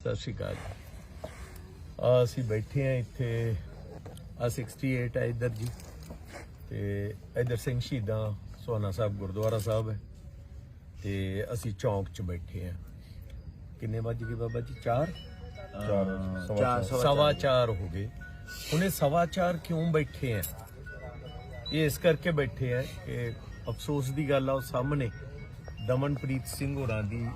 ਸਤਿ ਸ਼੍ਰੀ ਅਕਾਲ ਆ ਅਸੀਂ ਬੈਠੇ ਆ ਇੱਥੇ ਆ 68 ਹੈ ਇੱਧਰ ਜੀ। ਤੇ ਇੱਧਰ ਸਿੰਘ ਸ਼ਹੀਦਾਂ ਸੋਨਾ ਸਾਹਿਬ ਗੁਰਦੁਆਰਾ ਸਾਹਿਬ ਹੈ। ਤੇ ਅਸੀਂ ਚੌਂਕ 'ਚ ਬੈਠੇ ਆ ਕਿੰਨੇ ਵੱਜ ਗਏ ਬਾਬਾ ਜੀ? 4 ਚਾਰ ਸਵਾ 4 ਹੋ ਗਏ। ਹੁਣੇ ਸਵਾ 4 ਕਿਉਂ ਬੈਠੇ ਆ ਇਹ ਇਸ ਕਰਕੇ ਬੈਠੇ ਆ ਕਿ ਅਫਸੋਸ ਦੀ ਗੱਲ ਆ ਉਹ ਸਾਹਮਣੇ ਦਮਨਪ੍ਰੀਤ ਸਿੰਘ ਹੋਰਾਂ ਦੀ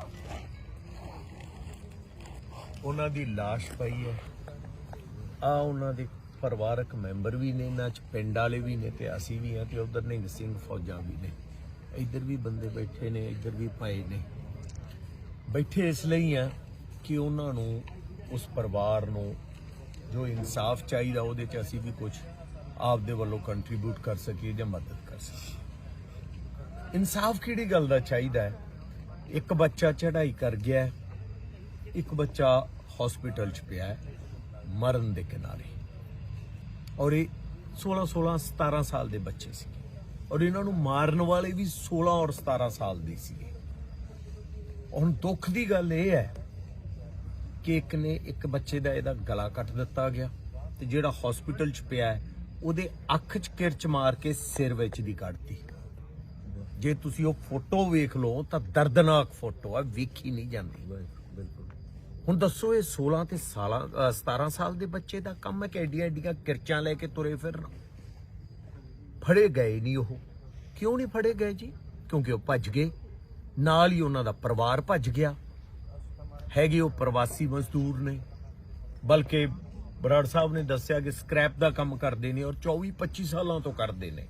ਉਹਨਾਂ ਦੀ লাশ ਪਈ ਹੈ। ਆ ਉਹਨਾਂ ਦੇ ਪਰਿਵਾਰਕ ਮੈਂਬਰ ਵੀ ਨੇ, ਇਹਨਾਂ ਚ ਪਿੰਡ ਵਾਲੇ ਵੀ ਨੇ ਤੇ ਅਸੀਂ ਵੀ ਆ ਤੇ ਉਧਰ ਨੇ ਸਿੰਘ ਫੌਜਾਂ ਵੀ ਨੇ। ਇੱਧਰ ਵੀ ਬੰਦੇ ਬੈਠੇ ਨੇ, ਇੱਧਰ ਵੀ ਭਾਈ ਨੇ। ਬੈਠੇ ਇਸ ਲਈ ਆ ਕਿ ਉਹਨਾਂ ਨੂੰ, ਉਸ ਪਰਿਵਾਰ ਨੂੰ ਜੋ ਇਨਸਾਫ ਚਾਹੀਦਾ ਉਹਦੇ ਚ ਅਸੀਂ ਵੀ ਕੁਝ ਆਪਦੇ ਵੱਲੋਂ ਕੰਟਰੀਬਿਊਟ ਕਰ ਸਕੀਏ ਜਾਂ ਮਦਦ ਕਰ ਸਕੀਏ। ਇਨਸਾਫ ਕਿਹੜੀ ਗੱਲ ਦਾ ਚਾਹੀਦਾ ਹੈ? ਇੱਕ ਬੱਚਾ ਚੜ੍ਹਾਈ ਕਰ ਗਿਆ ਇੱਕ ਬੱਚਾ ਹਸਪੀਟਲ 'ਚ ਪਿਆ ਹੈ, ਮਰਨ ਦੇ ਕਿਨਾਰੇ। ਔਰ ਇਹ 16 16 17 ਸਾਲ ਦੇ ਬੱਚੇ ਸੀ ਔਰ ਇਹਨਾਂ ਨੂੰ ਮਾਰਨ ਵਾਲੇ ਵੀ 16 ਔਰ 17 ਸਾਲ ਦੇ ਸੀ ਹੁਣ ਦੁੱਖ ਦੀ ਗੱਲ ਇਹ ਹੈ ਕਿ ਇੱਕ ਨੇ ਇੱਕ ਬੱਚੇ ਦਾ ਇਹਦਾ ਗਲਾ ਕੱਟ ਦਿੱਤਾ ਗਿਆ ਤੇ ਜਿਹੜਾ ਹਸਪੀਟਲ 'ਚ ਪਿਆ ਹੈ, ਉਹਦੇ ਅੱਖ 'ਚ ਕਿਰਚ ਮਾਰ ਕੇ ਸਿਰ ਵਿੱਚ ਦੀ ਕੱਢਤੀ। ਜੇ ਤੁਸੀਂ ਉਹ ਫੋਟੋ ਵੇਖ ਲਓ ਤਾਂ ਦਰਦਨਾਕ ਫੋਟੋ ਹੈ ਵੇਖੀ ਨਹੀਂ ਜਾਂਦੀ। ਹੁਣ ਦੱਸੋ ਇਹ 16 ਤੇ ਸਾਲਾਂ ਅ, 17 ਸਾਲ ਦੇ ਬੱਚੇ ਦਾ ਕੰਮ ਹੈ ਕਿ ਐਡੀਆਂ ਐਡੀਆਂ ਕਿਰਚਾਂ ਲੈ ਕੇ ਤੁਰੇ ਫਿਰਨ? ਫੜੇ ਗਏ ਨਹੀਂ ਉਹ। ਕਿਉਂ ਨਹੀਂ ਫੜੇ ਗਏ ਜੀ? ਕਿਉਂਕਿ ਉਹ ਭੱਜ ਗਏ। ਨਾਲ ਹੀ ਉਹਨਾਂ ਦਾ ਪਰਿਵਾਰ ਭੱਜ ਗਿਆ। ਹੈਗੇ ਉਹ ਪ੍ਰਵਾਸੀ ਮਜ਼ਦੂਰ ਨੇ। ਬਲਕਿ ਬਰਾੜ ਸਾਹਿਬ ਨੇ ਦੱਸਿਆ ਕਿ ਸਕ੍ਰੈਪ ਦਾ ਕੰਮ ਕਰਦੇ ਨੇ ਔਰ 24 25 ਸਾਲਾਂ ਤੋਂ ਕਰਦੇ ਨੇ।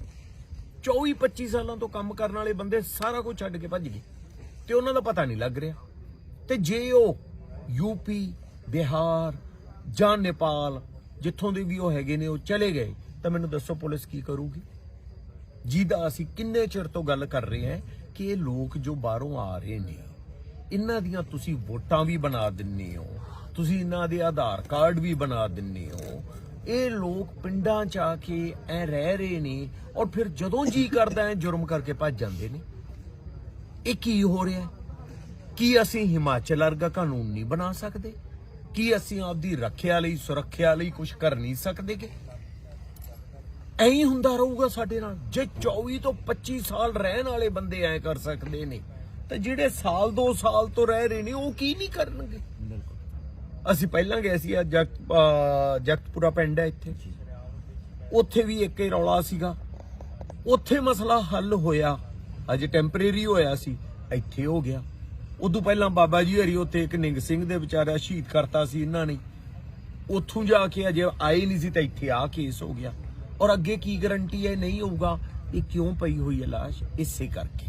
24 25 ਸਾਲਾਂ ਤੋਂ ਕੰਮ ਕਰਨ ਵਾਲੇ ਬੰਦੇ ਸਾਰਾ ਕੁਝ ਛੱਡ ਕੇ ਭੱਜ ਗਏ। ਤੇ ਉਹਨਾਂ ਦਾ ਪਤਾ ਨਹੀਂ ਲੱਗ ਰਿਹਾ। ਤੇ ਜੇ ਉਹ ਯੂਪੀ ਬਿਹਾਰ ਜਾਂ ਨੇਪਾਲ, ਜਿੱਥੋਂ ਦੇ ਵੀ ਉਹ ਹੈਗੇ ਨੇ, ਉਹ ਚਲੇ ਗਏ। ਤਾਂ ਮੈਨੂੰ ਦੱਸੋ ਪੁਲਿਸ ਕੀ ਕਰੂਗੀ? ਜਿਹਦਾ ਅਸੀਂ ਕਿੰਨੇ ਚਿਰ ਤੋਂ ਗੱਲ ਕਰ ਰਹੇ ਹਾਂ ਕਿ ਇਹ ਲੋਕ ਜੋ ਬਾਹਰੋਂ ਆ ਰਹੇ ਨੇ, ਇਹਨਾਂ ਦੀਆਂ ਤੁਸੀਂ ਵੋਟਾਂ ਵੀ ਬਣਾ ਦਿੰਨੇ ਹੋ, ਤੁਸੀਂ ਇਹਨਾਂ ਦੇ ਆਧਾਰ ਕਾਰਡ ਵੀ ਬਣਾ ਦਿੰਨੇ ਹੋ। ਇਹ ਲੋਕ ਪਿੰਡਾਂ ਚ ਆ ਕੇ ਐ ਰਹਿ ਰਹੇ ਨੇ ਔਰ ਫਿਰ ਜਦੋਂ ਜੀ ਕਰਦਾ ਹੈ ਜੁਰਮ ਕਰਕੇ ਭੱਜ ਜਾਂਦੇ ਨੇ। ਇਹ ਕੀ ਹੋ ਰਿਹਾ? ਕੀ ਅਸੀਂ ਹਿਮਾਚਲ ਵਰਗਾ ਕਾਨੂੰਨ ਨਹੀਂ ਬਣਾ ਸਕਦੇ? ਕੀ ਅਸੀਂ ਆਪਦੀ ਰੱਖਿਆ ਲਈ ਸੁਰੱਖਿਆ ਲਈ ਕੁਝ ਕਰ ਨਹੀਂ ਸਕਦੇ ਕਿ ਐਂ ਹੁੰਦਾ ਰਹੂਗਾ ਸਾਡੇ ਨਾਲ। ਜੇ 24 ਤੋਂ 25 ਸਾਲ ਰਹਿਣ ਵਾਲੇ ਬੰਦੇ ਐ ਕਰ ਸਕਦੇ ਨੇ ਤਾਂ ਜਿਹੜੇ ਸਾਲ 2 ਸਾਲ ਤੋਂ ਰਹਿ ਰਹੇ ਨੇ ਉਹ ਕੀ ਨਹੀਂ ਕਰਨਗੇ? ਅਸੀਂ ਪਹਿਲਾਂ ਗਏ ਸੀ ਅਹ ਜਗਤਪੁਰਾ ਪਿੰਡ ਹੈ ਇੱਥੇ। ਉੱਥੇ ਵੀ ਇੱਕ ਹੀ ਰੌਲਾ ਸੀਗਾ। ਉੱਥੇ ਮਸਲਾ ਹੱਲ ਹੋਇਆ। ਅਜੇ ਟੈਂਪਰੇਰੀ ਹੋਇਆ ਸੀ। ਇੱਥੇ ਹੋ ਗਿਆ। ਉਦੋਂ ਪਹਿਲਾਂ ਬਾਬਾ ਜੀ ਹਰੀ ਉੱਥੇ ਇੱਕ ਨਿੰਗ ਸਿੰਘ ਦੇ ਵਿਚਾਰਾ ਸ਼ਹੀਦ ਕਰਤਾ ਸੀ ਇਹਨਾਂ ਨੇ। ਉੱਥੋਂ ਜਾ ਕੇ ਅਜੇ ਆਏ ਨਹੀਂ ਸੀ ਤਾਂ ਇੱਥੇ ਆ ਕੇਸ ਹੋ ਗਿਆ। ਔਰ ਅੱਗੇ ਕੀ ਗਰੰਟੀ ਹੈ, ਨਹੀਂ ਹੋਊਗਾ, ਇਹ ਕਿਉਂ ਪਈ ਹੋਈ ਹੈ ਲਾਸ਼? ਇਸੇ ਕਰਕੇ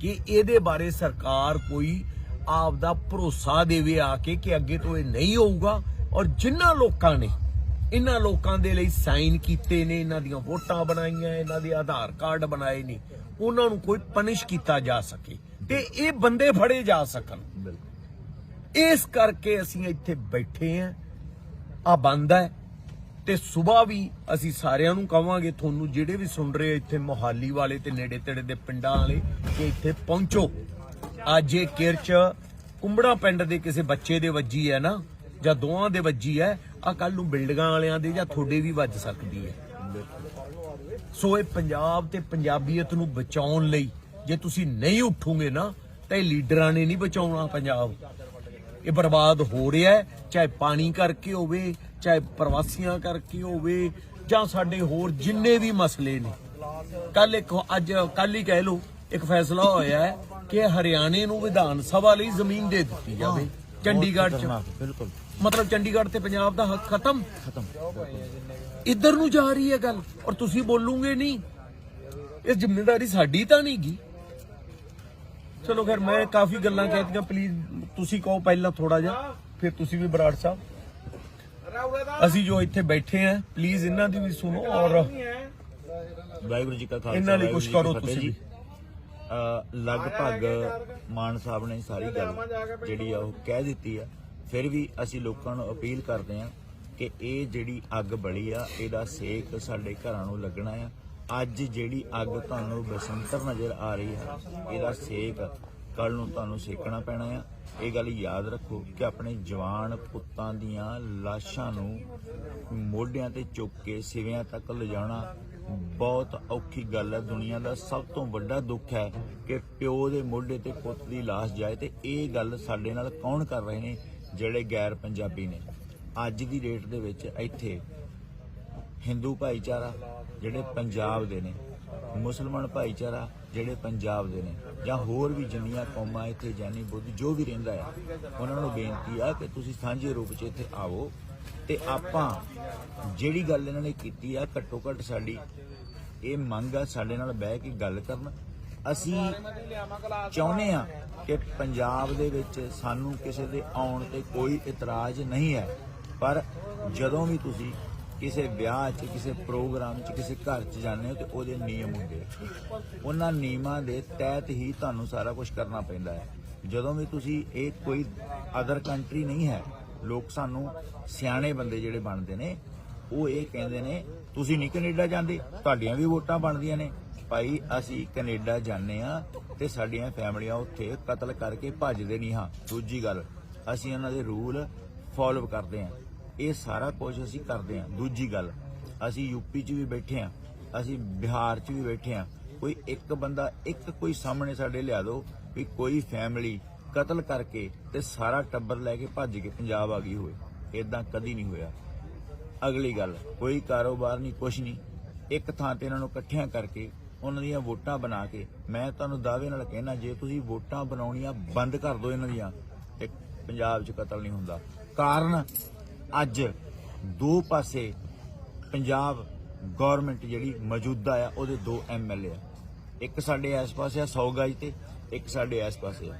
ਕਿ ਇਹਦੇ ਬਾਰੇ ਸਰਕਾਰ ਕੋਈ ਆਪ ਦਾ ਭਰੋਸਾ ਦੇਵੇ ਆ ਕੇ ਕਿ ਅੱਗੇ ਤੋਂ ਇਹ ਨਹੀਂ ਹੋਊਗਾ। ਔਰ ਜਿਨ੍ਹਾਂ ਲੋਕਾਂ ਨੇ, ਇਹਨਾਂ ਲੋਕਾਂ ਦੇ ਲਈ ਸਾਈਨ ਕੀਤੇ ਨੇ, ਇਹਨਾਂ ਦੀਆਂ ਵੋਟਾਂ ਬਣਾਈਆਂ, ਇਹਨਾਂ ਦੇ ਆਧਾਰ ਕਾਰਡ ਬਣਾਏ ਨੇ, ਉਹਨਾਂ ਨੂੰ ਕੋਈ ਪਨਿਸ਼ ਕੀਤਾ ਜਾ ਸਕੇ। ਤੇ ਇਹ ਬੰਦੇ ਫੜੇ ਜਾ ਸਕਣ। ਇਸ ਕਰਕੇ ਅਸੀਂ ਇੱਥੇ ਬੈਠੇ ਆਂ ਆ ਬੰਦ ਹੈ ਤੇ ਸਵੇਰ ਵੀ ਅਸੀਂ ਸਾਰਿਆਂ ਨੂੰ ਕਵਾਂਗੇ ਤੁਹਾਨੂੰ ਜਿਹੜੇ ਵੀ ਸੁਣ ਰਹੇ ਇੱਥੇ ਮੋਹਾਲੀ ਵਾਲੇ ਤੇ ਨੇੜੇ ਤੇੜੇ ਦੇ ਪਿੰਡਾਂ ਵਾਲੇ ਕਿ ਇੱਥੇ ਪਹੁੰਚੋ। ਅੱਜ ਇਹ ਕਿਰਚ ਕੁੰਬੜਾ ਪਿੰਡ ਦੇ ਕਿਸੇ ਬੱਚੇ ਦੇ ਵੱਜੀ ਹੈ ਨਾ ਜਾਂ ਦੋਵਾਂ ਦੇ ਵੱਜੀ ਹੈ ਆ ਕੱਲ ਨੂੰ ਬਿਲਡਿੰਗਾਂ ਵਾਲਿਆਂ ਦੇ ਜਾਂ ਤੁਹਾਡੇ ਵੀ ਵੱਜ ਸਕਦੀ ਹੈ। ਸੋ ਇਹ ਪੰਜਾਬ ਤੇ ਪੰਜਾਬੀਅਤ ਨੂੰ ਬਚਾਉਣ ਲਈ ਜੇ ਤੁਸੀਂ ਨਹੀਂ ਉੱਠੋਗੇ ਨਾ ਤਾਂ ਇਹ ਲੀਡਰਾਂ ਨੇ ਨਹੀਂ ਬਚਾਉਣਾ ਪੰਜਾਬ। ਇਹ ਬਰਬਾਦ ਹੋ ਰਿਹਾ ਚਾਹੇ ਪਾਣੀ ਕਰਕੇ ਹੋਵੇ ਚਾਹੇ ਪ੍ਰਵਾਸੀਆਂ ਕਰਕੇ ਹੋਵੇ ਜਾਂ ਸਾਡੇ ਹੋਰ ਜਿੰਨੇ ਵੀ ਮਸਲੇ ਨੇ। ਕੱਲ ਇੱਕ ਅੱਜ ਕੱਲ ਹੀ ਕਹਿ ਲਓ ਇੱਕ ਫੈਸਲਾ ਹੋਇਆ ਹੈ ਕਿ ਹਰਿਆਣੇ ਨੂੰ ਵਿਧਾਨ ਸਭਾ ਲਈ ਜ਼ਮੀਨ ਦੇ ਦਿੱਤੀ ਜਾਵੇ। ਚੰਡੀਗੜ੍ਹ ਚ। ਬਿਲਕੁਲ। ਮਤਲਬ ਚੰਡੀਗੜ੍ਹ ਤੇ ਪੰਜਾਬ ਦਾ ਹੱਕ ਖਤਮ। ਖਤਮ। ਇੱਧਰ ਨੂੰ ਜਾ ਰਹੀ ਹੈ ਗੱਲ ਔਰ ਤੁਸੀਂ ਬੋਲੂਗੇ ਨਹੀਂ ਇਹ ਜ਼ਿੰਮੇਵਾਰੀ ਸਾਡੀ ਤਾਂ ਨਹੀਂਗੀ ਚਲੋ ਫਿਰ ਮੈਂ ਕਾਫੀ ਗੱਲਾਂ ਕਹਿਤੀਆਂ ਪਲੀਜ਼ ਤੁਸੀਂ ਕਹੋ ਪਹਿਲਾਂ ਥੋੜਾ ਜਿਹਾ ਫਿਰ ਤੁਸੀਂ ਵੀ ਬਰਾੜ ਸਾਹਿਬ। ਅਸੀਂ ਜੋ ਇੱਥੇ ਬੈਠੇ ਆਂ ਪਲੀਜ਼ ਇਹਨਾਂ ਦੀ ਵੀ ਸੁਣੋ ਔਰ ਵਾਹਿਗੁਰੂ ਜੀ ਕਾ ਖਾਲਸਾ ਇਹਨਾਂ ਲਈ ਜੀ ਕਰੋ ਤੁਸੀਂ ਲਗਭਗ ਮਾਨ ਸਾਹਿਬ ਨੇ ਸਾਰੀ ਗੱਲ ਜਿਹੜੀ ਆ ਉਹ ਕਹਿ ਦਿੱਤੀ ਆ। ਫਿਰ ਵੀ ਅਸੀਂ ਲੋਕਾਂ ਨੂੰ ਅਪੀਲ ਕਰਦੇ ਆ ਕਿ ਇਹ ਜਿਹੜੀ ਅੱਗ ਬਲੀ ਆ ਇਹਦਾ ਸੇਕ ਸਾਡੇ ਘਰਾਂ ਨੂੰ ਲੱਗਣਾ ਆ। ਅੱਜ ਜਿਹੜੀ ਅੱਗ ਤੁਹਾਨੂੰ ਬਸੰਤਰ ਨਜ਼ਰ ਆ ਰਹੀ ਹੈ, ਇਹਦਾ ਸੇਕ ਕੱਲ ਨੂੰ ਤੁਹਾਨੂੰ ਸੇਕਣਾ ਪੈਣਾ ਆ। ਇਹ ਗੱਲ ਯਾਦ ਰੱਖੋ ਕਿ ਆਪਣੇ ਜਵਾਨ ਪੁੱਤਾਂ ਦੀਆਂ ਲਾਸ਼ਾਂ ਨੂੰ ਮੋਢਿਆਂ ਤੇ ਚੁੱਕ ਕੇ ਸਿਵਿਆਂ ਤੱਕ ਲਿਜਾਣਾ ਬਹੁਤ ਔਖੀ ਗੱਲ ਹੈ। ਦੁਨੀਆ ਦਾ ਸਭ ਤੋਂ ਵੱਡਾ ਦੁੱਖ ਹੈ ਕਿ ਪਿਓ ਦੇ ਮੋਢੇ ਤੇ ਪੁੱਤ ਦੀ ਲਾਸ਼ ਜਾਏ ਤੇ ਇਹ ਗੱਲ ਸਾਡੇ ਨਾਲ ਕੌਣ ਕਰ ਰਹੇ ਨੇ ਜਿਹੜੇ ਗੈਰ ਪੰਜਾਬੀ ਨੇ? ਅੱਜ ਦੀ ਡੇਟ ਦੇ ਵਿੱਚ ਇੱਥੇ ਹਿੰਦੂ ਭਾਈਚਾਰਾ ਜਿਹੜੇ ਪੰਜਾਬ ਦੇ ਨੇ, ਮੁਸਲਮਾਨ ਭਾਈਚਾਰਾ ਜਿਹੜੇ ਪੰਜਾਬ ਦੇ ਨੇ, ਜਾਂ ਹੋਰ ਵੀ ਜਿੰਨੀਆਂ ਕੌਮਾਂ ਇੱਥੇ ਜਾਨੀ ਬੁੱਧ ਜੋ ਵੀ ਰਹਿੰਦਾ ਆ, ਉਹਨਾਂ ਨੂੰ ਬੇਨਤੀ ਆ ਕਿ ਤੁਸੀਂ ਸਾਂਝੇ ਰੂਪ 'ਚ ਇੱਥੇ ਆਵੋ ਤੇ ਆਪਾਂ ਜਿਹੜੀ ਗੱਲ ਇਹਨਾਂ ਨੇ ਕੀਤੀ ਆ ਘੱਟੋ ਘੱਟ ਸਾਡੀ ਇਹ ਮੰਗ ਆ ਸਾਡੇ ਨਾਲ ਬਹਿ ਕੇ ਗੱਲ ਕਰਨ। ਅਸੀਂ ਚਾਹੁੰਦੇ ਆ ਕਿ ਪੰਜਾਬ ਦੇ ਵਿੱਚ ਸਾਨੂੰ ਕਿਸੇ ਦੇ ਆਉਣ ਤੇ ਕੋਈ ਇਤਰਾਜ਼ ਨਹੀਂ ਹੈ, ਪਰ ਜਦੋਂ ਵੀ ਤੁਸੀਂ ਕਿਸੇ ਵਿਆਹ 'ਚ, ਕਿਸੇ ਪ੍ਰੋਗਰਾਮ 'ਚ, ਕਿਸੇ ਘਰ 'ਚ ਜਾਂਦੇ ਹੋ ਤੇ ਉਹਦੇ ਨਿਯਮ ਹੁੰਦੇ ਆ। ਉਹਨਾਂ ਨਿਯਮਾਂ ਦੇ ਤਹਿਤ ਹੀ ਤੁਹਾਨੂੰ ਸਾਰਾ ਕੁਝ ਕਰਨਾ ਪੈਂਦਾ ਹੈ। ਜਦੋਂ ਵੀ ਤੁਸੀਂ ਇਹ ਕੋਈ ਅਦਰ ਕੰਟਰੀ ਨਹੀਂ ਹੈ, ਲੋਕ ਸਾਨੂੰ ਸਿਆਣੇ ਬੰਦੇ ਜਿਹੜੇ ਬਣਦੇ ਨੇ, ਉਹ ਇਹ ਕਹਿੰਦੇ ਨੇ, ਤੁਸੀਂ ਨਹੀਂ ਕੈਨੇਡਾ ਜਾਂਦੇ, ਤੁਹਾਡੀਆਂ ਵੀ ਵੋਟਾਂ ਬਣਦੀਆਂ ਨੇ। ਭਾਈ, ਅਸੀਂ ਕੈਨੇਡਾ ਜਾਂਦੇ ਆ ਤੇ ਸਾਡੀਆਂ ਫੈਮਲੀਆਂ ਉੱਥੇ ਕਤਲ ਕਰਕੇ ਭੱਜਦੇ ਨਹੀਂ ਹਾਂ। ਦੂਜੀ ਗੱਲ, ਅਸੀਂ ਉਹਨਾਂ ਦੇ ਰੂਲ ਫੋਲੋ ਕਰਦੇ ਆ ਇਹ ਸਾਰਾ ਕੁਝ ਅਸੀਂ ਕਰਦੇ ਹਾਂ। ਦੂਜੀ ਗੱਲ, ਅਸੀਂ ਯੂਪੀ 'ਚ ਵੀ ਬੈਠੇ ਹਾਂ, ਅਸੀਂ ਬਿਹਾਰ 'ਚ ਵੀ ਬੈਠੇ ਹਾਂ। ਕੋਈ ਇੱਕ ਬੰਦਾ ਇੱਕ ਕੋਈ ਸਾਹਮਣੇ ਸਾਡੇ ਲਿਆ ਦਿਓ ਵੀ ਕੋਈ ਫੈਮਿਲੀ ਕਤਲ ਕਰਕੇ ਤੇ ਸਾਰਾ ਟੱਬਰ ਲੈ ਕੇ ਭੱਜ ਕੇ ਪੰਜਾਬ ਆ ਗਈ ਹੋਵੇ। ਇਦਾਂ ਕਦੀ ਨਹੀਂ ਹੋਇਆ। ਅਗਲੀ ਗੱਲ, ਕੋਈ ਕਾਰੋਬਾਰ ਨਹੀਂ, ਕੁਛ ਨਹੀਂ। ਇੱਕ ਥਾਂ ਤੇ ਇਹਨਾਂ ਨੂੰ ਇਕੱਠਿਆਂ ਕਰਕੇ, ਉਹਨਾਂ ਦੀਆਂ ਵੋਟਾਂ ਬਣਾ ਕੇ, ਮੈਂ ਤੁਹਾਨੂੰ ਦਾਅਵੇ ਨਾਲ ਕਹਿਣਾ ਜੇ ਤੁਸੀਂ ਵੋਟਾਂ ਬਣਾਉਣੀਆਂ ਬੰਦ ਕਰ ਦਿਓ ਇਹਨਾਂ ਦੀਆਂ, ਤੇ ਪੰਜਾਬ 'ਚ ਕਤਲ ਨਹੀਂ ਹੁੰਦਾ। ਕਾਰਨ ਅੱਜ ਦੋ ਪਾਸੇ ਪੰਜਾਬ ਗਵਰਨਮੈਂਟ ਜਿਹੜੀ ਮੌਜੂਦਾ ਆ, ਉਹਦੇ ਦੋ ਐਮਐਲਏ ਆ। ਇੱਕ ਸਾਡੇ ਇਸ ਪਾਸੇ ਆ 100 ਗਜ ਤੇ, ਇੱਕ ਸਾਡੇ ਇਸ ਪਾਸੇ ਆ।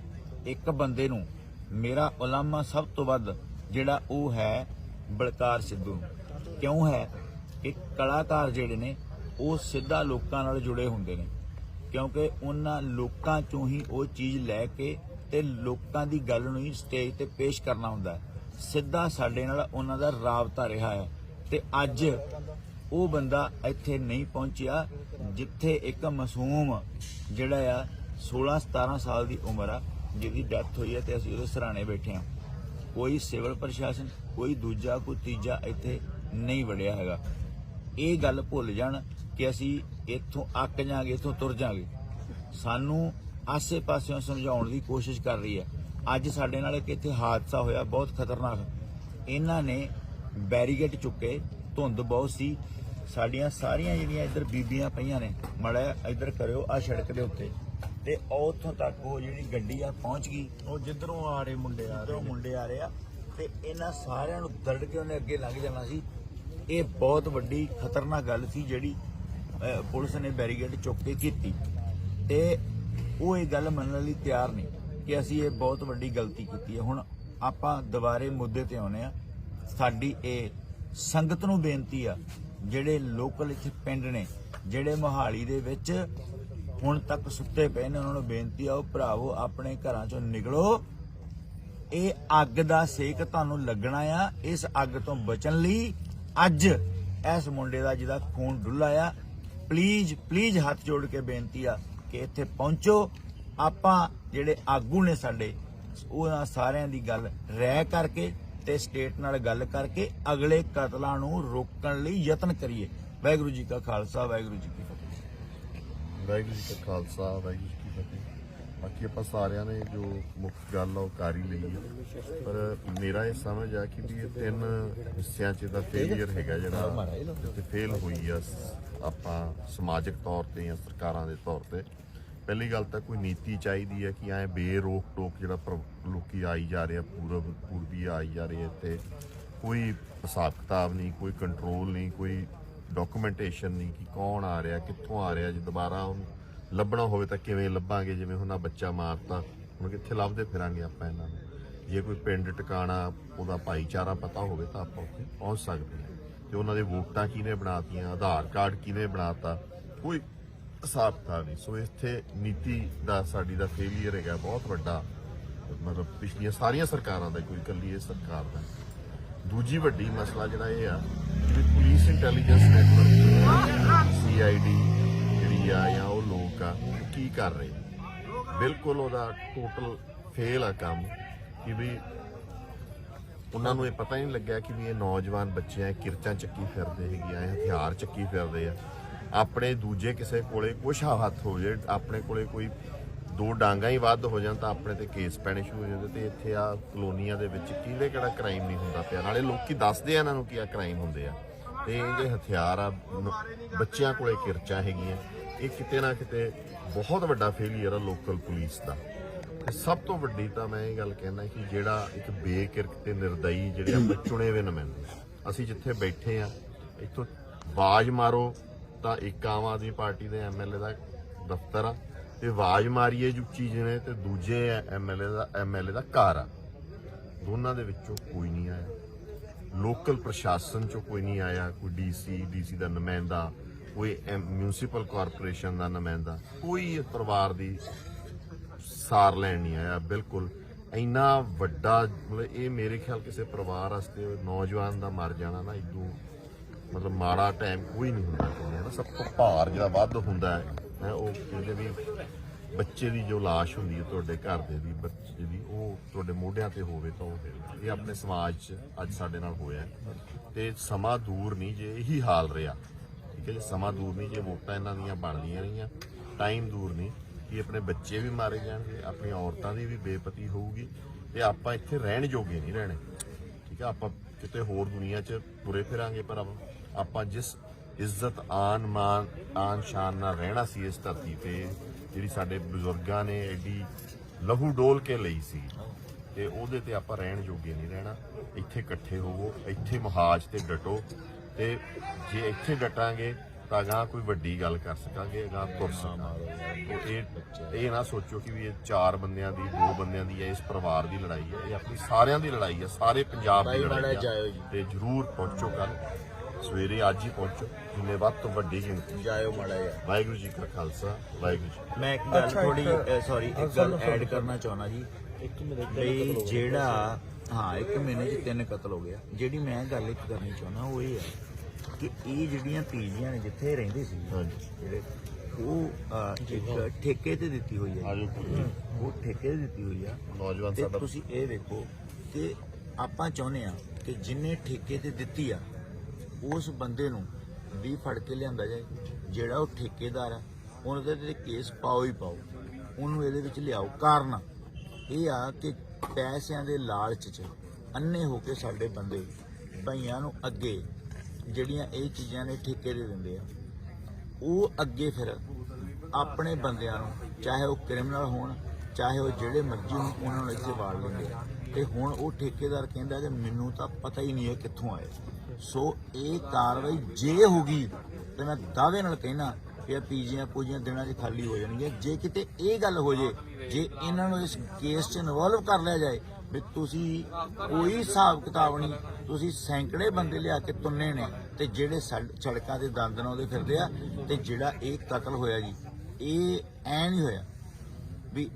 ਇੱਕ ਬੰਦੇ ਨੂੰ ਮੇਰਾ ਉਲਾਮਾ ਸਭ ਤੋਂ ਵੱਧ ਜਿਹੜਾ ਉਹ ਹੈ ਬਲਕਾਰ ਸਿੱਧੂ ਨੂੰ। ਕਿਉਂ ਹੈ ਕਿ ਕਲਾਕਾਰ ਜਿਹੜੇ ਨੇ, ਉਹ ਸਿੱਧਾ ਲੋਕਾਂ ਨਾਲ ਜੁੜੇ ਹੁੰਦੇ ਨੇ। ਕਿਉਂਕਿ ਉਹਨਾਂ ਲੋਕਾਂ ਚੋਂ ਹੀ ਉਹ ਚੀਜ਼ ਲੈ ਕੇ ਤੇ ਲੋਕਾਂ ਦੀ ਗੱਲ ਨੂੰ ਹੀ ਸਟੇਜ ਤੇ ਪੇਸ਼ ਕਰਨਾ ਹੁੰਦਾ ਹੈ। ਸਿੱਧਾ ਸਾਡੇ ਨਾਲ ਉਹਨਾਂ ਦਾ ਰਾਬਤਾ ਰਿਹਾ ਹੈ। ਤੇ ਅੱਜ ਉਹ ਬੰਦਾ ਇੱਥੇ ਨਹੀਂ ਪਹੁੰਚਿਆ, ਜਿੱਥੇ ਇੱਕ ਮਾਸੂਮ ਜਿਹੜਾ ਆ 16 17 ਸਾਲ ਦੀ ਉਮਰ ਆ, ਜਿਹਦੀ ਡੈਥ ਹੋਈ ਹੈ ਤੇ ਅਸੀਂ ਉਹਦੇ ਸਰਾਣੇ ਬੈਠੇ ਆ ਕੋਈ ਸਿਵਲ ਪ੍ਰਸ਼ਾਸਨ, ਕੋਈ ਦੂਜਾ, ਕੋਈ ਤੀਜਾ ਇੱਥੇ ਨਹੀਂ ਵੜਿਆ ਹੈਗਾ। ਇਹ ਗੱਲ ਭੁੱਲ ਜਾਣ ਕਿ ਅਸੀਂ ਇੱਥੋਂ ਅੱਕ ਜਾਾਂਗੇ, ਇੱਥੋਂ ਤੁਰ ਜਾਾਂਗੇ। ਸਾਨੂੰ ਆਸੇ-ਪਾਸਿਓਂ ਸਮਝਾਉਣ ਦੀ ਕੋਸ਼ਿਸ਼ ਕਰ ਰਹੀ ਹੈ। ਅੱਜ ਸਾਡੇ ਨਾਲ ਇੱਕ ਇੱਥੇ ਹਾਦਸਾ ਹੋਇਆ ਬਹੁਤ ਖਤਰਨਾਕ। ਇਹਨਾਂ ਨੇ ਬੈਰੀਗੇਡ ਚੁੱਕੇ ਧੁੰਦ ਬਹੁਤ ਸੀ। ਸਾਡੀਆਂ ਸਾਰੀਆਂ ਜਿਹੜੀਆਂ ਇੱਧਰ ਬੀਬੀਆਂ ਪਈਆਂ ਨੇ ਮੜਾ ਇੱਧਰ ਕਰਿਓ ਆ ਸੜਕ ਦੇ ਉੱਤੇ। ਤੇ ਉੱਥੋਂ ਤੱਕ ਉਹ ਜਿਹੜੀ ਗੱਡੀ ਆ ਪਹੁੰਚ ਗਈ। ਉਹ ਜਿੱਧਰੋਂ ਆ ਰਹੇ ਮੁੰਡੇ ਆ ਉਧਰੋਂ ਮੁੰਡੇ ਆ ਰਹੇ ਆ ਤੇ ਇਹਨਾਂ ਸਾਰਿਆਂ ਨੂੰ ਦਰੜ ਕੇ ਉਹਨੇ ਅੱਗੇ ਲੰਘ ਜਾਣਾ ਸੀ। ਇਹ ਬਹੁਤ ਵੱਡੀ ਖਤਰਨਾਕ ਗੱਲ ਸੀ ਜਿਹੜੀ ਪੁਲਿਸ ਨੇ ਬੈਰੀਗੇਡ ਚੁੱਕ ਕੇ ਕੀਤੀ। ਤੇ ਉਹ ਇਹ ਗੱਲ ਮੰਨਣ ਲਈ ਤਿਆਰ ਨਹੀਂ। ਕਿ ਅਸੀਂ ਇਹ ਬਹੁਤ ਵੱਡੀ ਗਲਤੀ ਕੀਤੀ ਹੈ। ਹੁਣ ਆਪਾਂ ਦੁਬਾਰੇ ਮੁੱਦੇ ਤੇ ਆਉਨੇ ਆ ਸਾਡੀ ਇਹ ਸੰਗਤ ਨੂੰ ਬੇਨਤੀ ਆ, ਜਿਹੜੇ ਲੋਕਲ ਇੱਥੇ ਪਿੰਡ ਨੇ, ਜਿਹੜੇ ਮੋਹਾਲੀ ਦੇ ਵਿੱਚ ਹੁਣ ਤੱਕ ਸੁੱਤੇ ਪਏ ਨੇ, ਉਹਨਾਂ ਨੂੰ ਬੇਨਤੀ ਆ, ਉਹ ਭਰਾਵੋ, ਆਪਣੇ ਘਰਾਂ ਚੋਂ ਨਿਕਲੋ। ਇਹ ਅੱਗ ਦਾ ਸੇਕ ਤੁਹਾਨੂੰ ਲੱਗਣਾ ਆ, ਇਸ ਅੱਗ ਤੋਂ ਬਚਣ ਲਈ ਅੱਜ ਇਸ ਮੁੰਡੇ ਦਾ ਜਿਹਦਾ ਖੂਨ ਡੁੱਲਾ ਆ ਪਲੀਜ਼ ਪਲੀਜ਼ ਹੱਥ ਜੋੜ ਕੇ ਬੇਨਤੀ ਆ ਕਿ ਇੱਥੇ ਪਹੁੰਚੋ। ਆਪਾਂ ਜਿਹੜੇ ਆਗੂ ਨੇ ਸਾਡੇ ਉਹਨਾਂ ਸਾਰਿਆਂ ਦੀ ਗੱਲ ਰਹਿ ਕਰਕੇ ਤੇ ਸਟੇਟ ਨਾਲ ਗੱਲ ਕਰਕੇ ਅਗਲੇ ਕਤਲਾਂ ਨੂੰ ਰੋਕਣ ਲਈ ਯਤਨ ਕਰੀਏ। ਵਾਹਿਗੁਰੂ ਜੀ ਕਾ ਖਾਲਸਾ ਵਾਹਿਗੁਰੂ ਜੀ ਕੀ ਫਤਿਹ। ਵਾਹਿਗੁਰੂ ਜੀ ਕਾ ਖਾਲਸਾ ਵਾਹਿਗੁਰੂ ਜੀ ਕੀ ਫਤਿਹ। ਬਾਕੀ ਆਪਾਂ ਸਾਰਿਆਂ ਨੇ ਜੋ ਮੁੱਖ ਗੱਲ ਉਹ ਕਰ ਹੀ ਲਈ ਹੈ ਪਰ ਮੇਰਾ ਇਹ ਸਮਝ ਆ ਕਿ ਵੀ ਇਹ ਤਿੰਨ ਹਿੱਸਿਆਂ 'ਚ ਦਾ ਫੇਲਿਅਰ ਹੈਗਾ ਜਿਹੜਾ ਜਿੱਥੇ ਫੇਲ ਹੋਈ ਆ ਆਪਾਂ ਸਮਾਜਿਕ ਤੌਰ ਤੇ ਜਾਂ ਸਰਕਾਰਾਂ ਦੇ ਤੌਰ ਤੇ। ਪਹਿਲੀ ਗੱਲ ਤਾਂ ਕੋਈ ਨੀਤੀ ਚਾਹੀਦੀ ਹੈ ਕਿ ਐ ਬੇਰੋਕ ਟੋਕ ਜਿਹੜਾ ਪ੍ਰ- ਲੋਕੀ ਆਈ ਜਾ ਰਹੇ ਆ ਪੂਰਬ ਪੂਰਬੀ ਆਈ ਜਾ ਰਹੇ ਆ ਤੇ ਕੋਈ ਹਿਸਾਬ ਕਿਤਾਬ ਨਹੀਂ, ਕੋਈ ਕੰਟਰੋਲ ਨਹੀਂ, ਕੋਈ ਡਾਕੂਮੈਂਟੇਸ਼ਨ ਨਹੀਂ ਕਿ ਕੌਣ ਆ ਰਿਹਾ, ਕਿੱਥੋਂ ਆ ਰਿਹਾ, ਜੇ ਦੁਬਾਰਾ ਉਹਨੂੰ ਲੱਭਣਾ ਹੋਵੇ ਤਾਂ ਕਿਵੇਂ ਲੱਭਾਂਗੇ, ਜਿਵੇਂ ਹੁਣ ਆਹ ਬੱਚਾ ਮਾਰਤਾ, ਹੁਣ ਕਿੱਥੇ ਲੱਭਦੇ ਫਿਰਾਂਗੇ ਆਪਾਂ ਇਹਨਾਂ ਨੂੰ? ਜੇ ਕੋਈ ਪਿੰਡ ਟਿਕਾਣਾ, ਉਹਦਾ ਭਾਈਚਾਰਾ ਪਤਾ ਹੋਵੇ ਤਾਂ ਆਪਾਂ ਉੱਥੇ ਪਹੁੰਚ ਸਕਦੇ ਹਾਂ। ਤੇ ਉਹਨਾਂ ਦੇ ਵੋਟਾਂ ਕਿਹਨੇ ਬਣਾਤੀਆਂ, ਆਧਾਰ ਕਾਰਡ ਕਿਹਨੇ ਬਣਾਤਾ, ਕੋਈ ਹਿਸਾਬ ਕਿਤਾਬ ਨਹੀਂ। ਸੋ ਇੱਥੇ ਨੀਤੀ ਦਾ ਸਾਡੀ ਦਾ ਫੇਲਿਅਰ ਹੈਗਾ, ਬਹੁਤ ਵੱਡਾ। ਮਤਲਬ ਪਿਛਲੀਆਂ ਸਾਰੀਆਂ ਸਰਕਾਰਾਂ ਦਾ, ਕੋਈ ਇਕੱਲੀ ਇਹ ਸਰਕਾਰ ਦਾ। ਦੂਜੀ ਵੱਡੀ ਮਸਲਾ ਜਿਹੜਾ ਇਹ ਆ ਕਿ ਪੁਲਿਸ ਇੰਟੈਲੀਜੈਂਸ ਨੈਟਵਰਕ ਸੀਆਈਡੀ ਜਿਹੜੀ ਆ ਜਾਂ ਉਹ ਲੋਕ ਆ, ਉਹ ਕੀ ਕਰ ਰਹੇ ਬਿਲਕੁਲ ਉਹਦਾ ਟੋਟਲ ਫੇਲ ਆ ਕੰਮ, ਕਿ ਵੀ ਉਹਨਾਂ ਨੂੰ ਇਹ ਪਤਾ ਹੀ ਨਹੀਂ ਲੱਗਿਆ ਕਿ ਵੀ ਇਹ ਨੌਜਵਾਨ ਬੱਚੇ ਆ ਕਿਰਚਾਂ ਚੱਕੀ ਫਿਰਦੇ ਹੈਗੇ ਆ ਹਥਿਆਰ ਚੱਕੀ ਫਿਰਦੇ ਆ। ਆਪਣੇ ਦੂਜੇ ਕਿਸੇ ਕੋਲੇ ਕੁਛ ਹੱਥ ਹੋ ਜੇ, ਆਪਣੇ ਕੋਲੇ ਕੋਈ ਦੋ ਡਾਂਗਾ ਹੀ ਵੱਧ ਹੋ ਜਾਣ ਤਾਂ ਆਪਣੇ ਤੇ ਕੇਸ ਪੈਣੇ ਸ਼ੁਰੂ ਹੋ ਜਾਂਦੇ ਤੇ ਇੱਥੇ ਆ ਕਲੋਨੀਆਂ ਦੇ ਵਿੱਚ ਕਿਹਦੇ ਕਿਹੜਾ ਕ੍ਰਾਈਮ ਨਹੀਂ ਹੁੰਦਾ ਪਿਆ। ਨਾਲੇ ਲੋਕੀ ਦੱਸਦੇ ਆ ਇਹਨਾਂ ਨੂੰ ਕਿ ਆ ਕ੍ਰਾਈਮ ਹੁੰਦੇ ਆ। ਤੇ ਇਹਦੇ ਹਥਿਆਰ ਆ ਬੱਚਿਆਂ ਕੋਲੇ ਕਿਰਚਾਂ ਹੈਗੀਆਂ। ਇਹ ਕਿਤੇ ਨਾ ਕਿਤੇ ਬਹੁਤ ਵੱਡਾ ਫੇਲੀਅਰ ਆ ਲੋਕਲ ਪੁਲਿਸ ਦਾ। ਸਭ ਤੋਂ ਵੱਡੀ ਤਾਂ ਮੈਂ ਇਹ ਗੱਲ ਕਹਿਣਾ ਕਿ ਜਿਹੜਾ ਇੱਕ ਬੇਕਿਰਕ ਤੇ ਨਿਰਦਈ ਜਿਹੜੇ ਆ ਚੁਣੇ ਹੋਏ ਨੁਮਾਇੰਦੇ ਅਸੀਂ ਜਿੱਥੇ ਬੈਠੇ ਆ, ਇੱਥੋਂ ਆਵਾਜ਼ ਮਾਰੋ ਤਾਂ ਇੱਕ ਆਮ ਆਦਮੀ ਪਾਰਟੀ ਦੇ ਐਮਐਲਏ ਦਾ ਦਫ਼ਤਰ ਆ। ਤੇ ਆਵਾਜ਼ ਮਾਰੀਏ ਜੁੱਚੀ ਜਿਹਨੇ ਤੇ ਦੂਜੇ ਐਮਐਲਏ ਦਾ ਐਮਐਲਏ ਦਾ ਘਰ ਆ। ਦੋਨਾਂ ਦੇ ਵਿੱਚੋਂ ਕੋਈ ਨਹੀਂ ਆਇਆ। ਲੋਕਲ ਪ੍ਰਸ਼ਾਸਨ ਚੋਂ ਕੋਈ ਨਹੀਂ ਆਇਆ। ਕੋਈ ਡੀਸੀ ਡੀਸੀ ਦਾ ਨੁਮਾਇੰਦਾ, ਕੋਈ ਮਿਊਨਿਸਪਲ ਕਾਰਪੋਰੇਸ਼ਨ ਦਾ ਨੁਮਾਇੰਦਾ, ਕੋਈ ਇਸ ਪਰਿਵਾਰ ਦੀ ਸਾਰ ਲੈਣ ਨਹੀਂ ਆਇਆ, ਬਿਲਕੁਲ। ਇੰਨਾ ਵੱਡਾ ਮਤਲਬ ਇਹ ਮੇਰੇ ਖਿਆਲ ਕਿਸੇ ਪਰਿਵਾਰ ਵਾਸਤੇ ਨੌਜਵਾਨ ਦਾ ਮਰ ਜਾਣਾ ਨਾ, ਇਦੋਂ ਮਤਲਬ ਮਾੜਾ ਟਾਈਮ ਕੋਈ ਨਹੀਂ ਹੁੰਦਾ ਕਹਿੰਦੇ ਆ ਨਾ, ਸਭ ਤੋਂ ਭਾਰ ਜਿਹੜਾ ਵੱਧ ਹੁੰਦਾ ਹੈ ਉਹ ਕਹਿੰਦੇ ਵੀ ਬੱਚੇ ਦੀ ਜੋ ਲਾਸ਼ ਹੁੰਦੀ ਹੈ ਤੁਹਾਡੇ ਘਰ ਦੇ ਦੀ, ਬੱਚੇ ਦੀ, ਉਹ ਤੁਹਾਡੇ ਮੋਢਿਆਂ ਤੇ ਹੋਵੇ ਤਾਂ ਉਹ ਫਿਰ ਇਹ ਆਪਣੇ ਸਮਾਜ 'ਚ ਅੱਜ ਸਾਡੇ ਨਾਲ ਹੋਇਆ ਹੈ। ਤੇ ਸਮਾਂ ਦੂਰ ਨਹੀਂ ਜੇ ਇਹੀ ਹਾਲ ਰਿਹਾ, ਠੀਕ ਹੈ ਜੀ, ਸਮਾਂ ਦੂਰ ਨਹੀਂ ਜੇ ਵੋਟਾਂ ਇਹਨਾਂ ਦੀਆਂ ਬਣਦੀਆਂ ਰਹੀਆਂ ਟਾਈਮ ਦੂਰ ਨਹੀਂ, ਕਿ ਆਪਣੇ ਬੱਚੇ ਵੀ ਮਾਰੇ ਜਾਣਗੇ, ਆਪਣੀਆਂ ਔਰਤਾਂ ਦੀ ਵੀ ਬੇਪਤੀ ਹੋਊਗੀ, ਤੇ ਆਪਾਂ ਇੱਥੇ ਰਹਿਣ ਜੋਗੇ ਨਹੀਂ ਰਹਿਣੇ, ਠੀਕ ਹੈ, ਆਪਾਂ ਕਿਤੇ ਹੋਰ ਦੁਨੀਆ 'ਚ ਤੁਰੇ ਫਿਰਾਂਗੇ, ਪਰ ਆਪਾਂ ਜਿਸ ਇੱਜ਼ਤ ਆਨ ਮਾਨ, ਆਨ ਸ਼ਾਨ ਨਾਲ ਰਹਿਣਾ ਸੀ ਇਸ ਧਰਤੀ ਤੇ, ਜਿਹੜੀ ਸਾਡੇ ਬਜ਼ੁਰਗਾਂ ਨੇ ਐਡੀ ਲਹੂ ਡੋਲ ਕੇ ਲਈ ਸੀ, ਤੇ ਉਹਦੇ ਤੇ ਆਪਾਂ ਰਹਿਣ ਜੋਗੇ ਨਹੀਂ ਰਹਿਣਾ। ਇੱਥੇ ਇਕੱਠੇ ਹੋਵੋ, ਇੱਥੇ ਮੁਹਾਜ ਤੇ ਡਟੋ, ਤੇ ਜੇ ਇੱਥੇ ਡਟਾਂਗੇ ਤਾਂ ਅਗਾਂਹ ਕੋਈ ਵੱਡੀ ਗੱਲ ਕਰ ਸਕਾਂਗੇ ਅਗਾਂਹ ਤੁਰ ਸਕਾਂਗੇ। ਇਹ ਇਹ ਨਾ ਸੋਚੋ ਕਿ ਵੀ ਇਹ ਚਾਰ ਬੰਦਿਆਂ ਦੀ ਦੋ ਬੰਦਿਆਂ ਦੀ ਹੈ ਇਸ ਪਰਿਵਾਰ ਦੀ ਲੜਾਈ ਹੈ ਇਹ ਆਪਣੀ ਸਾਰਿਆਂ ਦੀ ਲੜਾਈ ਹੈ ਸਾਰੇ ਪੰਜਾਬ ਦੀ ਲੜਾਈ ਹੈ। ਤੇ ਜਰੂਰ ਪਹੁੰਚੋ ਕੱਲ ਸਵੇਰੇ ਅੱਜ ਹੀ ਪਹੁੰਚੋ ਜਿੰਨੇ ਵੱਧ ਤੋਂ ਵੱਡੀ ਗਿਣਤੀ ਜਾਇਓ ਮੜਾ ਜਾ ਵਾਹਿਗੁਰੂ ਜੀ ਕਾ ਖਾਲਸਾ ਵਾਹਿਗੁਰੂ ਜੀ। ਮੈਂ ਇੱਕ ਗੱਲ ਥੋੜੀ ਸੌਰੀ ਇੱਕ ਗੱਲ ਐਡ ਕਰਨਾ ਚਾਹੁੰਦਾ ਜੀ ਬਈ ਜਿਹੜਾ ਹਾਂ ਇੱਕ ਮਹੀਨੇ 'ਚ ਤਿੰਨ ਕਤਲ ਹੋ ਗਿਆ ਜਿਹੜੀ ਮੈਂ ਗੱਲ ਇੱਕ ਕਰਨੀ ਚਾਹੁੰਦਾ ਉਹ ਇਹ ਹੈ ਕਿ ਇਹ ਜਿਹੜੀਆਂ ਪੀਜੀਆਂ ਨੇ ਜਿੱਥੇ ਰਹਿੰਦੇ ਸੀ ਹਾਂਜੀ। ਜਿਹੜੇ ਉਹ ਅਹ, ਇੱਕ ਠੇਕੇ ਤੇ ਦਿੱਤੀ ਹੋਈ ਹੈ ਉਹ ਠੇਕੇ ਤੇ ਦਿੱਤੀ ਹੋਈ ਆ। ਨੌਜਵਾਨ ਤੇ ਸਾਡਾ। ਤੁਸੀਂ ਇਹ ਵੇਖੋ ਕਿ ਆਪਾਂ ਚਾਹੁੰਦੇ ਆ ਕਿ ਜਿੰਨੇ ਠੇਕੇ ਤੇ ਦਿੱਤੀ ਆ ਉਸ ਬੰਦੇ ਨੂੰ ਵੀ ਫੜ ਕੇ ਲਿਆਂਦਾ ਜਾਏ ਜਿਹੜਾ ਉਹ ਠੇਕੇਦਾਰ ਆ। ਉਹਨਾਂ ਦੇ ਤੇ ਕੇਸ ਪਾਓ ਹੀ ਪਾਓ। ਉਹਨੂੰ ਇਹਦੇ ਵਿੱਚ ਲਿਆਓ। ਕਾਰਨ ਇਹ ਆ ਕਿ ਪੈਸਿਆਂ ਦੇ ਲਾਲਚ 'ਚ ਅੰਨੇ ਹੋ ਕੇ ਸਾਡੇ ਬੰਦੇ ਭਈਆਂ ਨੂੰ ਅੱਗੇ ਜਿਹੜੀਆਂ ਇਹ ਚੀਜ਼ਾਂ ਨੇ ਠੇਕੇ ਦੇ ਦਿੰਦੇ ਆ, ਉਹ ਅੱਗੇ ਫਿਰ ਆਪਣੇ ਬੰਦਿਆਂ ਨੂੰ, ਚਾਹੇ ਉਹ ਕ੍ਰਿਮੀਨਲ ਹੋਣ, ਚਾਹੇ ਉਹ ਜਿਹੜੇ ਮਰਜ਼ੀ ਹੋਣ, ਉਹਨਾਂ ਨੂੰ ਇੱਥੇ ਵਾੜ ਲੈਂਦੇ ਆ। ਤੇ ਹੁਣ ਉਹ ਠੇਕੇਦਾਰ ਕਹਿੰਦਾ ਕਿ ਮੈਨੂੰ ਤਾਂ ਪਤਾ ਹੀ ਨਹੀਂ ਹੈ ਕਿੱਥੋਂ ਆਏ। ਸੋ ਇਹ ਕਾਰਵਾਈ ਜੇ ਹੋਗੀ ਤੇ ਮੈਂ ਦਾਅਵੇ ਨਾਲ ਕਹਿਣਾ ਕਿ ਇਹ ਪੀਜੀਆਂ ਪੂਜੀਆਂ ਦਿਨਾਂ 'ਚ ਖਾਲੀ ਹੋ ਜਾਣਗੀਆਂ। ਜੇ ਕਿਤੇ ਇਹ ਗੱਲ ਹੋ ਜੇ ਜੇ ਇਹਨਾਂ ਨੂੰ ਇਸ ਕੇਸ 'ਚ ਇਨਵੋਲਵ ਕਰ ਲਿਆ ਜਾਏ ਵੀ ਤੁਸੀਂ ਕੋਈ ਹਿਸਾਬ ਕਿਤਾਬ ਨਹੀਂ, ਤੁਸੀਂ ਸੈਂਕੜੇ ਬੰਦੇ ਲਿਆ ਕੇ ਤੁੰਨੇ ਨੇ ਤੇ ਜਿਹੜੇ ਸੜ- ਸੜਕਾਂ ਦੇ ਦੰਦ ਨਾਉਂਦੇ ਫਿਰਦੇ ਆ ਤੇ ਜਿਹੜਾ ਇਹ ਕਤਲ ਹੋਇਆ ਜੀ, ਇਹ ਐ ਨਹੀਂ ਹੋਇਆ ਵੀ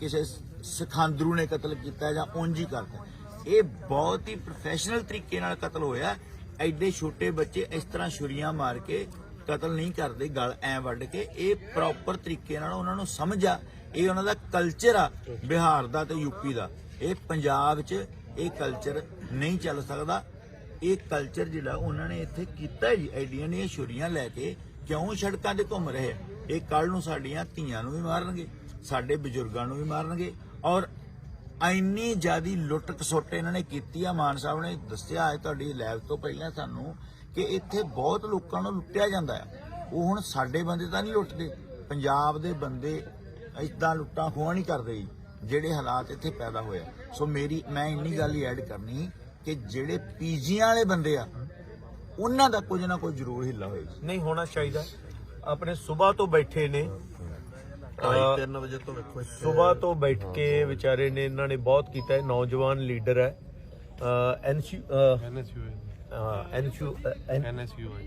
ਕਿਸੇ ਸਿਖਾਂਦਰੂ ਨੇ ਕਤਲ ਕੀਤਾ ਜਾਂ ਉਂਝ ਹੀ ਕਰਤਾ। ਇਹ ਬਹੁਤ ਹੀ ਪ੍ਰੋਫੈਸ਼ਨਲ ਤਰੀਕੇ ਨਾਲ ਕਤਲ ਹੋਇਆ, ਐਡੇ ਛੋਟੇ ਬੱਚੇ ਇਸ ਤਰ੍ਹਾਂ ਛੁਰੀਆਂ ਮਾਰ ਕੇ ਕਤਲ ਨਹੀਂ ਕਰਦੇ, ਗਲ ਐ ਵੱਢ ਕੇ, ਇਹ ਪ੍ਰੋਪਰ ਤਰੀਕੇ ਨਾਲ ਉਹਨਾਂ ਨੂੰ ਸਮਝ ਆ, ਇਹ ਉਹਨਾਂ ਦਾ ਕਲਚਰ ਆ, ਬਿਹਾਰ ਦਾ ਤੇ ਯੂਪੀ ਦਾ। ਇਹ ਪੰਜਾਬ 'ਚ ਇਹ ਕਲਚਰ ਨਹੀਂ ਚੱਲ ਸਕਦਾ। ਇਹ ਕਲਚਰ ਜਿਹੜਾ ਉਹਨਾਂ ਨੇ ਇੱਥੇ ਕੀਤਾ ਜੀ, ਐਡੀਆਂ ਨੇ ਛੁਰੀਆਂ ਲੈ ਕੇ ਕਿਉਂ ਸੜਕਾਂ ਤੇ ਘੁੰਮ ਰਹੇ? ਆ? ਇਹ ਕੱਲ ਨੂੰ ਸਾਡੀਆਂ ਧੀਆਂ ਨੂੰ ਵੀ ਮਾਰਨਗੇ, ਸਾਡੇ ਬਜ਼ੁਰਗਾਂ ਨੂੰ ਵੀ ਮਾਰਨਗੇ ਔਰ ਇੰਨੀ ਜਿਆਦੀ ਲੁੱਟ ਖਸੁੱਟ ਇਹਨਾਂ ਨੇ ਕੀਤੀ ਆ। ਮਾਨ ਸਾਹਿਬ ਨੇ ਦੱਸਿਆ ਹੈ ਤੁਹਾਡੀ ਲੈਬ ਤੋਂ ਪਹਿਲਾਂ ਸਾਨੂੰ ਕਿ ਇੱਥੇ ਬਹੁਤ ਲੋਕਾਂ ਨੂੰ ਲੁੱਟਿਆ ਜਾਂਦਾ ਆ। ਉਹ ਹੁਣ ਸਾਡੇ ਬੰਦੇ ਤਾਂ ਨਹੀਂ ਲੁੱਟਦੇ, ਪੰਜਾਬ ਦੇ ਬੰਦੇ ਇਦਾਂ ਲੁੱਟਾਂ ਖੋਹਾਂ ਨਹੀਂ ਕਰਦੇ ਜੀ। ਜਿਹੜੇ ਹਾਲਾਤ ਇੱਥੇ ਪੈਦਾ ਹੋਇਆ ਸੋ ਮੇਰੀ ਮੈਂ ਇੰਨੀ ਗੱਲ ਹੀ ਐਡ ਕਰਨੀ ਕਿ ਜਿਹੜੇ ਪੀਜੀਆਂ ਵਾਲੇ ਬੰਦੇ ਆ ਉਹਨਾਂ ਦਾ ਕੁਝ ਨਾ ਕੁਝ ਜ਼ਰੂਰ ਹਿੱਲਾ ਹੋਏ ਨਹੀਂ ਹੋਣਾ ਚਾਹੀਦਾ। ਆਪਣੇ ਸਵੇਰ ਤੋਂ ਬੈਠੇ ਨੇ ਢਾਈ ਤਿੰਨ ਵਜੇ ਤੋਂ ਵੇਖੋ ਸਵੇਰ ਤੋਂ ਬੈਠ ਕੇ ਵਿਚਾਰੇ ਨੇ ਇਹਨਾਂ ਨੇ ਬਹੁਤ ਕੀਤਾ ਹੈ। ਨੌਜਵਾਨ ਲੀਡਰ ਹੈ। ਐਨਸੀਯੂ ਐਨਸੀਯੂ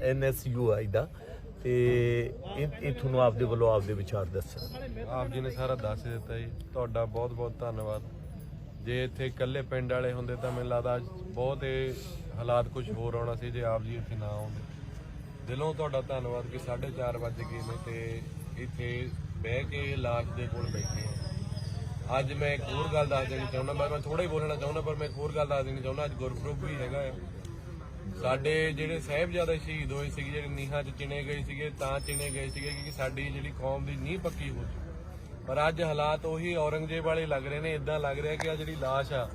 ਐਨਐਸਯੂ ਆਈ ਦਾ। ਤੇ ਇਹ ਇਹ ਤੁਹਾਨੂੰ ਆਪਦੇ ਵੱਲੋਂ ਆਪਦੇ ਵਿਚਾਰ ਦੱਸਣ। ਆਪ ਜੀ ਨੇ ਸਾਰਾ ਦੱਸ ਦਿੱਤਾ ਜੀ। ਤੁਹਾਡਾ ਬਹੁਤ ਬਹੁਤ ਧੰਨਵਾਦ। ਜੇ ਇੱਥੇ ਇਕੱਲੇ ਪਿੰਡ ਵਾਲੇ ਹੁੰਦੇ ਤਾਂ ਮੈਨੂੰ ਲੱਗਦਾ ਅੱਜ ਬਹੁਤ ਇਹ ਹਾਲਾਤ ਕੁਝ ਹੋਰ ਆਉਣਾ ਸੀ ਜੇ ਆਪ ਜੀ ਇੱਥੇ ਨਾ ਆਉਂਦੇ। ਦਿਲੋਂ ਤੁਹਾਡਾ ਧੰਨਵਾਦ ਕਿ 4:30 ਵਜੇ ਗਏ ਨੇ ਤੇ ਇੱਥੇ ਬਹਿ ਕੇ ਲਾਸ਼ ਦੇ ਕੋਲ ਬੈਠੇ ਆ। ਅੱਜ ਮੈਂ ਇੱਕ ਹੋਰ ਗੱਲ ਦੱਸ ਦੇਣੀ ਚਾਹੁੰਦਾ, ਮੈਂ ਮੈਂ ਥੋੜਾ ਹੀ ਬੋਲਣਾ ਚਾਹੁੰਦਾ, ਪਰ ਮੈਂ ਇੱਕ ਹੋਰ ਗੱਲ ਦੱਸ ਦੇਣੀ ਚਾਹੁੰਦਾ। ਅੱਜ ਗੁਰਪੁਰਬ ਵੀ ਹੈਗਾ ਹੈ ਸਾਡੇ ਜਿਹੜੇ ਸਾਹਿਬਜ਼ਾਦੇ ਸ਼ਹੀਦ ਹੋਏ ਸੀਗੇ, ਜਿਹੜੇ ਨੀਹਾਂ 'ਚ ਚਿਣੇ ਗਏ ਸੀਗੇ, ਤਾਂ ਚਿਣੇ ਗਏ ਸੀਗੇ ਕਿ ਸਾਡੀ ਜਿਹੜੀ ਕੌਮ ਦੀ ਨੀਂਹ ਪੱਕੀ ਹੋ ਚੁੱਕੀ ਪਰ ਅੱਜ ਹਾਲਾਤ ਉਹੀ ਔਰੰਗਜ਼ੇਬ ਵਾਲੇ ਲੱਗ ਰਹੇ ਨੇ ਇਦਾਂ ਲੱਗ ਰਿਹਾ ਕਿ ਆ ਜਿਹੜੀ ਲਾਸ਼ ਆ,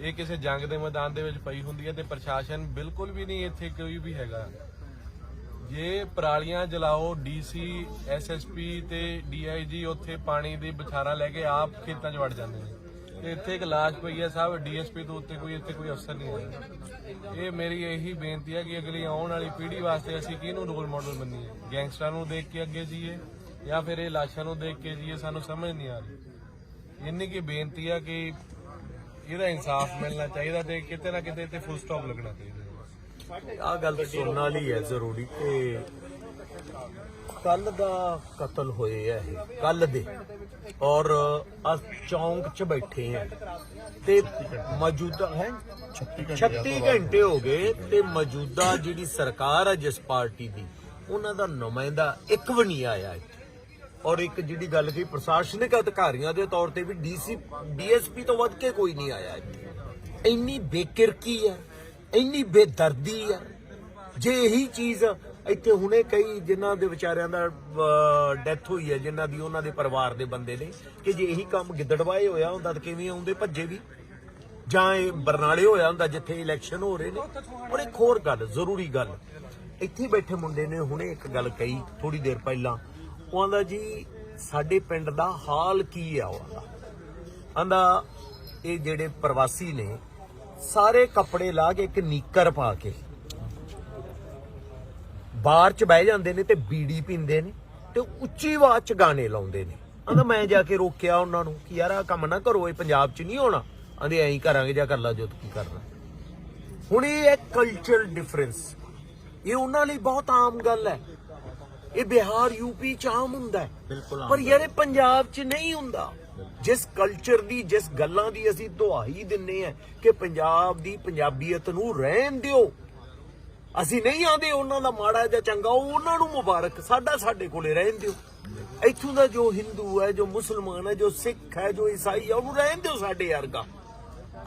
ਇਹ ਕਿਸੇ ਜੰਗ ਦੇ ਮੈਦਾਨ ਦੇ ਵਿੱਚ ਪਈ ਹੁੰਦੀ ਹੈ ਤੇ ਪ੍ਰਸ਼ਾਸਨ ਬਿਲਕੁਲ ਵੀ ਨਹੀਂ ਇੱਥੇ ਕੋਈ ਵੀ ਹੈਗਾ। ਜੇ ਪਰਾਲੀਆਂ ਜਲਾਓ, ਡੀਸੀ ਐਸਐਸਪੀ ਤੇ ਡੀਆਈਜੀ ਉੱਥੇ ਪਾਣੀ ਦੀ ਬਛਾਰਾ ਲੈ ਕੇ ਆਪ ਖੇਤਾਂ 'ਚ ਵੜ ਜਾਂਦੇ ਨੇ। ਤੇ ਇੱਥੇ ਇੱਕ ਲਾਸ਼ ਪਈ ਹੈ ਸਾਹਿਬ ਡੀਐਸਪੀ ਤੋਂ ਉੱਤੇ ਕੋਈ ਇੱਥੇ ਕੋਈ ਅਫਸਰ ਨਹੀਂ ਆਇਆ। ਇਹ ਮੇਰੀ ਇਹੀ ਬੇਨਤੀ ਹੈ ਕਿ ਅਗਲੀ ਆਉਣ ਵਾਲੀ ਪੀੜ੍ਹੀ ਵਾਸਤੇ ਅਸੀਂ ਕਿਹਨੂੰ ਰੋਲ ਮਾਡਲ ਬੰਨੀਏ ਗੈਂਗਸਟਰਾਂ ਨੂੰ ਦੇਖ ਕੇ ਅੱਗੇ ਜੀਏ ਜਾਂ ਫਿਰ ਇਹ ਲਾਸ਼ਾਂ ਨੂੰ ਦੇਖ ਕੇ ਜੀਏ? ਸਾਨੂੰ ਸਮਝ ਨਹੀਂ ਆ ਰਹੀ। ਇੰਨੀ ਕੀ ਬੇਨਤੀ ਆ ਕਿ ਇਹਦਾ ਇਨਸਾਫ ਮਿਲਣਾ ਚਾਹੀਦਾ ਤੇ ਕਿਤੇ ਨਾ ਕਿਤੇ ਤੇ ਫੁੱਲ ਸਟਾਪ ਲੱਗਣਾ ਚਾਹੀਦਾ। ਆ ਗੱਲ ਸੁਣਨ ਵਾਲੀ ਹੈ ਜ਼ਰੂਰੀ ਕਿ ਕੱਲ ਦਾ ਕਤਲ ਹੋਏ ਆ ਇਹ ਕੱਲ ਦੇ। ਔਰ ਆ ਚੌਂਕ 'ਚ ਬੈਠੇ ਆ। ਤੇ ਮੌਜੂਦਾ ਹੈ? 36 ਘੰਟੇ ਹੋ ਗਏ ਤੇ ਮੌਜੂਦਾ ਜਿਹੜੀ ਸਰਕਾਰ ਹੈ ਜਿਸ ਪਾਰਟੀ ਦੀ, ਉਹਨਾਂ ਦਾ ਨੁਮਾਇੰਦਾ ਇੱਕ ਵੀ ਨਹੀਂ ਆਇਆ ਇੱਥੇ। ਔਰ ਇੱਕ ਜਿਹੜੀ ਗੱਲ ਕੀ ਪ੍ਰਸ਼ਾਸਨਿਕ ਅਧਿਕਾਰੀਆਂ ਦੇ ਤੌਰ ਤੇ ਵੀ ਡੀਸੀ, ਡੀਐਸਪੀ ਤੋਂ ਵੱਧ ਕੇ ਕੋਈ ਨਹੀਂ ਆਇਆ ਇੱਥੇ। ਇੰਨੀ ਬੇਕਿਰਕੀ ਹੈ ਇੰਨੀ ਬੇਦਰਦੀ ਹੈ ਜੇ ਇਹੀ ਚੀਜ਼ ਇੱਥੇ ਹੁਣੇ ਕਈ ਜਿਨ੍ਹਾਂ ਦੇ ਵਿਚਾਰਿਆਂ ਦਾ ਡੈਥ ਹੋਈ ਹੈ, ਜਿਨ੍ਹਾਂ ਦੀ ਉਹਨਾਂ ਦੇ ਪਰਿਵਾਰ ਦੇ ਬੰਦੇ ਨੇ, ਕਿ ਜੇ ਇਹੀ ਕੰਮ ਗਿੱਦੜਵਾਏ ਹੋਇਆ ਹੁੰਦਾ ਤਾਂ ਕਿਵੇਂ ਆਉਂਦੇ ਭੱਜੇ ਵੀ? ਜਾਂ ਇਹ ਬਰਨਾਲੇ ਹੋਇਆ ਹੁੰਦਾ ਜਿੱਥੇ ਇਲੈਕਸ਼ਨ ਹੋ ਰਹੇ ਨੇ? ਔਰ ਇੱਕ ਹੋਰ ਗੱਲ, ਜ਼ਰੂਰੀ ਗੱਲ। ਇੱਥੇ ਬੈਠੇ ਮੁੰਡੇ ਨੇ ਹੁਣੇ ਇੱਕ ਗੱਲ ਕਹੀ ਥੋੜੀ ਦੇਰ ਪਹਿਲਾਂ। ਉਹ ਆਂਦਾ ਜੀ, ਸਾਡੇ ਪਿੰਡ ਦਾ ਹਾਲ ਕੀ ਆ ਉਹਦਾ ਆਂਦਾ ਇਹ ਜਿਹੜੇ ਪ੍ਰਵਾਸੀ ਨੇ, ਸਾਰੇ ਕੱਪੜੇ ਲਾ ਕੇ ਇੱਕ ਨੀਕਰ ਪਾ ਕੇ ਬਾਹਰ ਚ ਬਹਿ ਜਾਂਦੇ ਨੇ ਤੇ ਬੀੜੀ ਪੀਂਦੇ ਨੇ ਤੇ ਉੱਚੀ ਆਵਾਜ਼ ਚ ਗਾਣੇ ਲਾਉਂਦੇ ਨੇ। ਆਂਦਾ ਮੈਂ ਜਾ ਕੇ ਰੋਕਿਆ ਉਹਨਾਂ ਨੂੰ ਕਿ ਯਾਰ ਆ ਕੰਮ ਨਾ ਕਰੋ ਇਹ ਪੰਜਾਬ ਚ ਨਹੀਂ ਹੋਣਾ। ਆਂਦੇ ਐਂ ਕਰਾਂਗੇ ਜਾਂ ਕਰ ਲਾ ਜੋ ਕੀ ਕਰਨਾ। ਹੁਣ ਇਹ ਹੈ ਕਲਚਰ ਡਿਫਰੈਂਸ ਇਹ ਉਹਨਾਂ ਲਈ ਬਹੁਤ ਆਮ ਗੱਲ ਹੈ। ਇਹ ਬਿਹਾਰ ਯੂਪੀ ਚ ਆਮ ਹੁੰਦਾ ਹੈ। ਪਰ ਯਾਰ ਇਹ ਪੰਜਾਬ ਚ ਨਹੀਂ ਹੁੰਦਾ। ਜਿਸ ਕਲਚਰ ਦੀ ਜਿਸ ਗੱਲਾਂ ਦੀ ਅਸੀਂ ਦੁਹਾਈ ਦਿੰਨੇ ਆ ਕਿ ਪੰਜਾਬ ਦੀ ਪੰਜਾਬੀਅਤ ਨੂੰ ਰਹਿਣ ਦਿਓ। ਅਸੀਂ ਨਹੀਂ ਆਂਦੇ ਉਹਨਾਂ ਦਾ ਮਾੜਾ ਜਾਂ ਚੰਗਾ ਉਹਨਾਂ ਨੂੰ ਮੁਬਾਰਕ, ਸਾਡਾ ਸਾਡੇ ਕੋਲੇ ਰਹਿਣ ਦਿਓ। ਇੱਥੋਂ ਦਾ ਜੋ ਹਿੰਦੂ ਹੈ, ਜੋ ਮੁਸਲਮਾਨ ਹੈ, ਜੋ ਸਿੱਖ ਹੈ, ਜੋ ਈਸਾਈ ਹੈ, ਉਹਨੂੰ ਰਹਿਣ ਦਿਓ ਸਾਡੇ ਵਰਗਾ।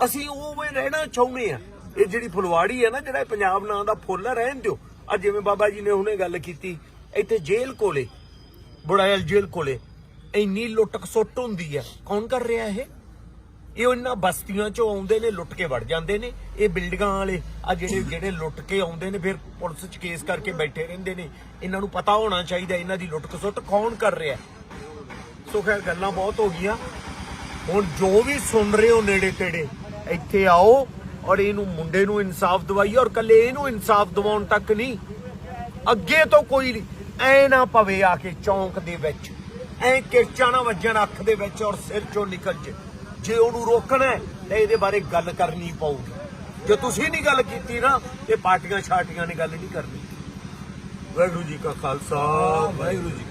ਅਸੀਂ ਉਵੇਂ ਰਹਿਣਾ ਚਾਹੁੰਦੇ ਆ ਇਹ ਜਿਹੜੀ ਫੁਲਵਾੜੀ ਹੈ ਨਾ, ਜਿਹੜਾ ਪੰਜਾਬ ਨਾਂ ਦਾ ਫੁੱਲ ਹੈ, ਰਹਿਣ ਦਿਓ। ਆ ਜਿਵੇਂ ਬਾਬਾ ਜੀ ਨੇ ਹੁਣੇ ਗੱਲ ਕੀਤੀ, ਇੱਥੇ ਜੇਲ੍ਹ ਕੋਲੇ, ਬੁੜਾਇਲ ਜੇਲ੍ਹ ਕੋਲੇ, ਇੰਨੀ ਲੁੱਟ ਖਸੁੱਟ ਹੁੰਦੀ ਹੈ। ਕੌਣ ਕਰ ਰਿਹਾ ਇਹ? ਇਹ ਉਹਨਾਂ ਬਸਤੀਆਂ ਚੋਂ ਆਉਂਦੇ ਨੇ ਲੁੱਟ ਕੇ ਵੜ ਜਾਂਦੇ ਨੇ। ਇਹ ਬਿਲਡਿੰਗਾਂ ਵਾਲੇ ਆ ਜਿਹੜੇ ਜਿਹੜੇ ਲੁੱਟ ਕੇ ਆਉਂਦੇ ਨੇ ਫਿਰ ਪੁਲਿਸ 'ਚ ਕੇਸ ਕਰਕੇ ਬੈਠੇ ਰਹਿੰਦੇ ਨੇ। ਇਹਨਾਂ ਨੂੰ ਪਤਾ ਹੋਣਾ ਚਾਹੀਦਾ ਇਹਨਾਂ ਦੀ ਲੁੱਟ ਖਸੁੱਟ ਕੌਣ ਕਰ ਰਿਹਾ। ਸੋ ਖੈਰ ਗੱਲਾਂ ਬਹੁਤ ਹੋ ਗਈਆਂ। ਹੁਣ ਜੋ ਵੀ ਸੁਣ ਰਹੇ ਹੋ ਨੇੜੇ ਤੇੜੇ ਇੱਥੇ ਆਓ ਔਰ ਇਹਨੂੰ ਮੁੰਡੇ ਨੂੰ ਇਨਸਾਫ ਦਵਾਈਏ। ਔਰ ਕੱਲੇ ਇਹਨੂੰ ਇਨਸਾਫ ਦਿਵਾਉਣ ਤੱਕ ਨਹੀਂ ਅੱਗੇ ਤੋਂ ਕੋਈ ਐ ਨਾ ਪਵੇ ਆ ਕੇ ਚੌਂਕ ਦੇ ਵਿੱਚ ਐ ਕਿਰਚਾ ਨਾ ਵੱਜਣ ਅੱਖ ਦੇ ਵਿੱਚ ਔਰ ਸਿਰ ਚੋਂ ਨਿਕਲ ਜੇ। ਜੇ ਉਹਨੂੰ ਰੋਕਣਾ ਤਾਂ ਇਹਦੇ ਬਾਰੇ ਗੱਲ ਕਰਨੀ ਪਊਗੀ। ਜੇ ਤੁਸੀਂ ਨਹੀਂ ਗੱਲ ਕੀਤੀ ਨਾ, ਤੇ ਪਾਰਟੀਆਂ ਛਾਟੀਆਂ ਨੇ ਗੱਲ ਨਹੀਂ ਕਰਨੀ। ਵਾਹਿਗੁਰੂ ਜੀ ਕਾ ਖਾਲਸਾ, ਵਾਹਿਗੁਰੂ ਜੀ